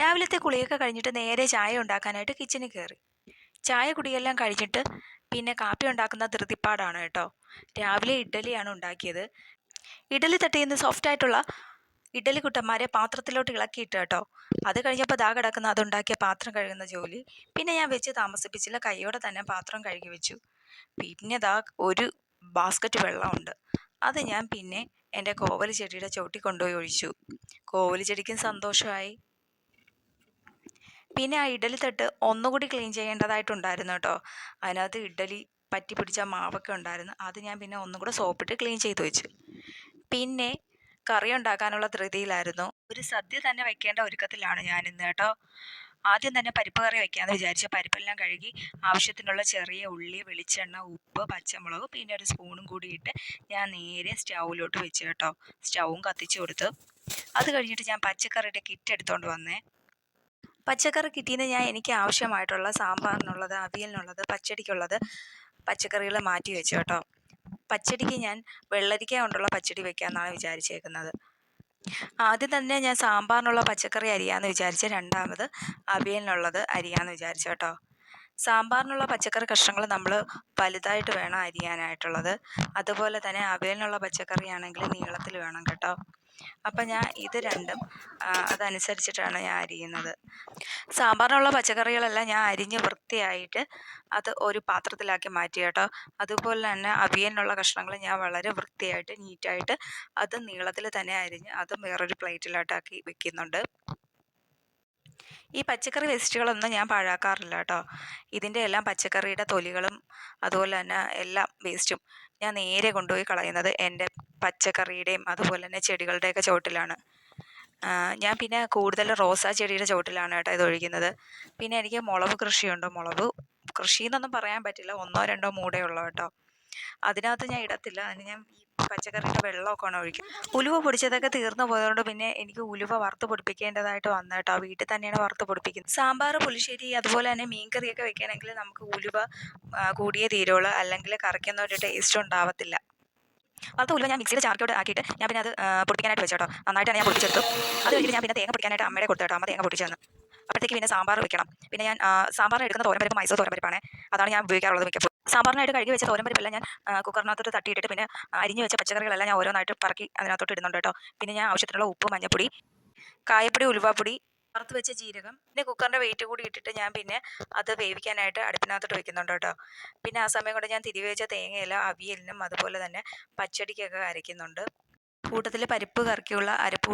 രാവിലത്തെ കുളിയൊക്കെ കഴിഞ്ഞിട്ട് നേരെ ചായ ഉണ്ടാക്കാനായിട്ട് കിച്ചണിൽ കയറി ചായ കുടിയെല്ലാം കഴിഞ്ഞിട്ട് പിന്നെ കാപ്പി ഉണ്ടാക്കുന്ന ധൃതിപ്പാടാണ് കേട്ടോ. രാവിലെ ഇഡ്ഡലിയാണ് ഉണ്ടാക്കിയത്. ഇഡലി സോഫ്റ്റ് ആയിട്ടുള്ള ഇഡ്ഡലി കുട്ടന്മാരെ പാത്രത്തിലോട്ട് ഇളക്കിയിട്ട് കേട്ടോ. അത് കഴിഞ്ഞപ്പോൾ ദാ കിടക്കുന്ന. അതുണ്ടാക്കിയ പാത്രം കഴുകുന്ന ജോലി. പിന്നെ ഞാൻ വെച്ച് താമസിപ്പിച്ചില്ല. കൈയോടെ തന്നെ പാത്രം കഴുകി വെച്ചു. പിന്നെ ദാ ഒരു ബാസ്ക്കറ്റ് വെള്ളമുണ്ട്. അത് ഞാൻ പിന്നെ എന്റെ കോവൽ ചെടിയുടെ ചോട്ടി കൊണ്ടുപോയി ഒഴിച്ചു. കോവൽ ചെടിക്കും സന്തോഷമായി. പിന്നെ ആ ഇഡലി തട്ട് ഒന്നുകൂടി ക്ലീൻ ചെയ്യേണ്ടതായിട്ടുണ്ടായിരുന്നു കേട്ടോ. അതിനകത്ത് ഇഡലി പറ്റി പിടിച്ച മാവൊക്കെ ഉണ്ടായിരുന്നു. അത് ഞാൻ പിന്നെ ഒന്നും കൂടെ സോപ്പിട്ട് ക്ലീൻ ചെയ്ത് വെച്ചു. പിന്നെ കറി ഉണ്ടാക്കാനുള്ള ധൃതിയിലായിരുന്നു. ഒരു സദ്യ തന്നെ വെക്കേണ്ട ഒരുക്കത്തിലാണ് ഞാൻ ഇന്ന് കേട്ടോ. ആദ്യം തന്നെ പരിപ്പ് കറി വെക്കാമെന്ന് വിചാരിച്ച. പരിപ്പെല്ലാം കഴുകി ആവശ്യത്തിനുള്ള ചെറിയ ഉള്ളി വെളിച്ചെണ്ണ ഉപ്പ് പച്ചമുളക് പിന്നെ ഒരു സ്പൂണും ഇട്ട് ഞാൻ നേരെ സ്റ്റൗവിലോട്ട് വെച്ച് കേട്ടോ. സ്റ്റൗവും കത്തിച്ചു കൊടുത്തു. അത് കഴിഞ്ഞിട്ട് ഞാൻ പച്ചക്കറിയുടെ കിറ്റ് എടുത്തുകൊണ്ട് വന്നേ. പച്ചക്കറി കിട്ടിയെന്ന് ഞാൻ എനിക്ക് ആവശ്യമായിട്ടുള്ള സാമ്പാറിനുള്ളത് അവിയലിനുള്ളത് പച്ചടിക്കുള്ളത് പച്ചക്കറികൾ മാറ്റി വെച്ചു കേട്ടോ. പച്ചടിക്ക് ഞാൻ വെള്ളരിക്ക കൊണ്ടുള്ള പച്ചടി വെക്കാമെന്നാണ് വിചാരിച്ചേക്കുന്നത്. ആദ്യം തന്നെ ഞാൻ സാമ്പാറിനുള്ള പച്ചക്കറി അരിയാന്ന് വിചാരിച്ച് രണ്ടാമത് അവിയലിനുള്ളത് അരിയാന്ന് വിചാരിച്ചു കേട്ടോ. സാമ്പാറിനുള്ള പച്ചക്കറി കഷ്ണങ്ങൾ നമ്മൾ വലുതായിട്ട് വേണം അരിയാനായിട്ടുള്ളത്. അതുപോലെ തന്നെ അവിയലിനുള്ള പച്ചക്കറി ആണെങ്കിൽ നീളത്തിൽ വേണം കേട്ടോ. അപ്പം ഞാൻ ഇത് രണ്ടും അതനുസരിച്ചിട്ടാണ് ഞാൻ അരിയുന്നത്. സാമ്പാറിനുള്ള പച്ചക്കറികളെല്ലാം ഞാൻ അരിഞ്ഞ് വൃത്തിയായിട്ട് അത് ഒരു പാത്രത്തിലാക്കി മാറ്റി കേട്ടോ. അതുപോലെ തന്നെ അവിയലിനുള്ള കഷ്ണങ്ങൾ ഞാൻ വളരെ വൃത്തിയായിട്ട് നീറ്റായിട്ട് അത് നീളത്തിൽ തന്നെ അരിഞ്ഞ് അതും വേറൊരു പ്ലേറ്റിലോട്ടാക്കി വെക്കുന്നുണ്ട്. ഈ പച്ചക്കറി വേസ്റ്റുകളൊന്നും ഞാൻ പാഴാക്കാറില്ല കേട്ടോ. ഇതിന്റെ എല്ലാം പച്ചക്കറിയുടെ തൊലികളും അതുപോലെ തന്നെ എല്ലാ വേസ്റ്റും ഞാൻ നേരെ കൊണ്ടുപോയി കളയുന്നത് എന്റെ പച്ചക്കറിയുടെയും അതുപോലെ തന്നെ ചെടികളുടെയൊക്കെ ചുവട്ടിലാണ്. ഞാൻ പിന്നെ കൂടുതൽ റോസാ ചെടിയുടെ ചുവട്ടിലാണ് കേട്ടോ ഇത് ഒഴിക്കുന്നത്. പിന്നെ എനിക്ക് മുളക് കൃഷിയുണ്ട്. മുളക് കൃഷി എന്നൊന്നും പറയാൻ പറ്റില്ല. ഒന്നോ രണ്ടോ മൂടേ ഉള്ളൂ കേട്ടോ. അതിനകത്ത് ഞാൻ ഇടത്തില്ല. അതിന് ഞാൻ പച്ചക്കറിയുടെ വെള്ളമൊക്കെയാണ് ഒഴിക്കും ഉലുവ പൊടിച്ചതൊക്കെ തീർന്നു പോയതുകൊണ്ട് പിന്നെ എനിക്ക് ഉലുവ വറുത്ത് പൊടിപ്പിക്കേണ്ടതായിട്ട് വന്നു കേട്ടോ വീട്ടിൽ തന്നെയാണ് വറുത്ത് പൊടിപ്പിക്കുന്നത്. സാമ്പാർ പുളിശ്ശേരി അതുപോലെ തന്നെ മീൻകറിയൊക്കെ വെക്കണമെങ്കിൽ നമുക്ക് ഉലുവ കൂടിയേ തീരുള്ളൂ. അല്ലെങ്കിൽ കറിക്കുന്ന ഒരു ടേസ്റ്റ് ഉണ്ടാവത്തില്ല. വറുത്ത ഉലുവ ഞാൻ മിക്സിയുടെ ചാർക്കോട് ആക്കിയിട്ട് ഞാൻ പിന്നെ അത് പൊടിപ്പിക്കാനായിട്ട് വെച്ചോട്ടോ. നന്നായിട്ട് ഞാൻ പൊടിച്ചെടുത്തു അത് കഴിഞ്ഞിട്ട് ഞാൻ പിന്നെ തേങ്ങ പൊടിക്കാനായിട്ട് അമ്മയുടെ കൊടുത്തു കേട്ടോ അമ്മ തേങ്ങ പൊടിച്ചു തന്നു അപ്പോഴത്തേക്ക് പിന്നെ സാമ്പാർ വെക്കണം. പിന്നെ ഞാൻ സാമ്പാർ എടുക്കുന്ന തോരൻ മൈസൂർ തോരൻ പരിപ്പാണ്. അതാണ് ഞാൻ ഉപയോഗിക്കാറുള്ളത് മിക്കപ്പോഴും. സാമ്പാറിനായിട്ട് കഴുകി വെച്ച തോരൻ പരിപ്പെല്ലാം ഞാൻ കുക്കറിനകത്തോട്ട് തട്ടിയിട്ടിട്ട് പിന്നെ അരിഞ്ഞു വെച്ച പച്ചക്കറികളെല്ലാം ഞാൻ ഓരോന്നായിട്ട് പറക്കി അതിനകത്തോട്ട് ഇടുന്നുണ്ട് കേട്ടോ. പിന്നെ ഞാൻ ആവശ്യത്തിനുള്ള ഉപ്പ് മഞ്ഞപ്പൊടി കായപ്പൊടി ഉലുവാപ്പൊടി വറുത്ത് വെച്ച ജീരകം പിന്നെ കുക്കറിന്റെ വെയിറ്റ് കൂടി ഇട്ടിട്ട് ഞാൻ പിന്നെ അത് വേവിക്കാനായിട്ട് അടുപ്പിനകത്തോട്ട് വെക്കുന്നുണ്ട് കേട്ടോ. പിന്നെ ആ സമയം കൊണ്ട് ഞാൻ തിരി വെച്ച തേങ്ങയില അവിയലിനും അതുപോലെ തന്നെ പച്ചടിക്കൊക്കെ അരയ്ക്കുന്നുണ്ട്. കൂട്ടത്തിൽ പരിപ്പ് കറക്കിയുള്ള അരപ്പ്